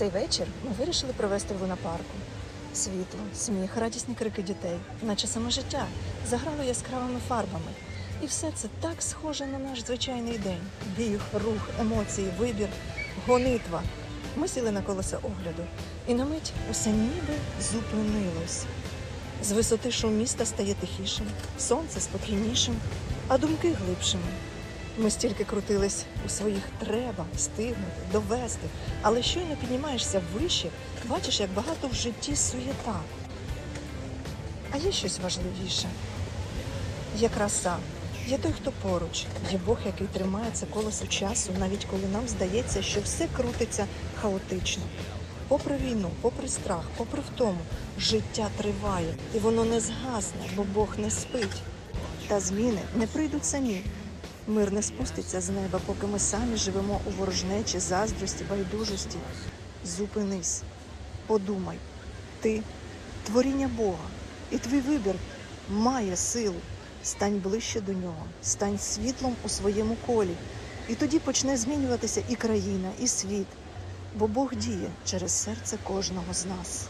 Цей вечір ми вирішили провести в лунапарку. Світло, сміх, радісні крики дітей, наче саме життя, заграло яскравими фарбами. І все це так схоже на наш звичайний день: біг, рух, емоції, вибір, гонитва. Ми сіли на колеса огляду, і на мить усе ніби зупинилось. З висоти шум міста стає тихішим, сонце спокійнішим, а думки глибшими. Ми стільки крутились у своїх треба встигнути, довести, але щойно піднімаєшся вище, бачиш, як багато в житті суєта. А є щось важливіше. Є краса, є той, хто поруч, є Бог, який тримає це колесо часу, навіть коли нам здається, що все крутиться хаотично. Попри війну, попри страх, попри втому, життя триває, і воно не згасне, бо Бог не спить. Та зміни не прийдуть самі. Мир не спуститься з неба, поки ми самі живемо у ворожнечі, заздрості, байдужості. Зупинись, подумай, ти творіння Бога, і твій вибір має силу. Стань ближче до нього, стань світлом у своєму колі. І тоді почне змінюватися і країна, і світ, бо Бог діє через серце кожного з нас.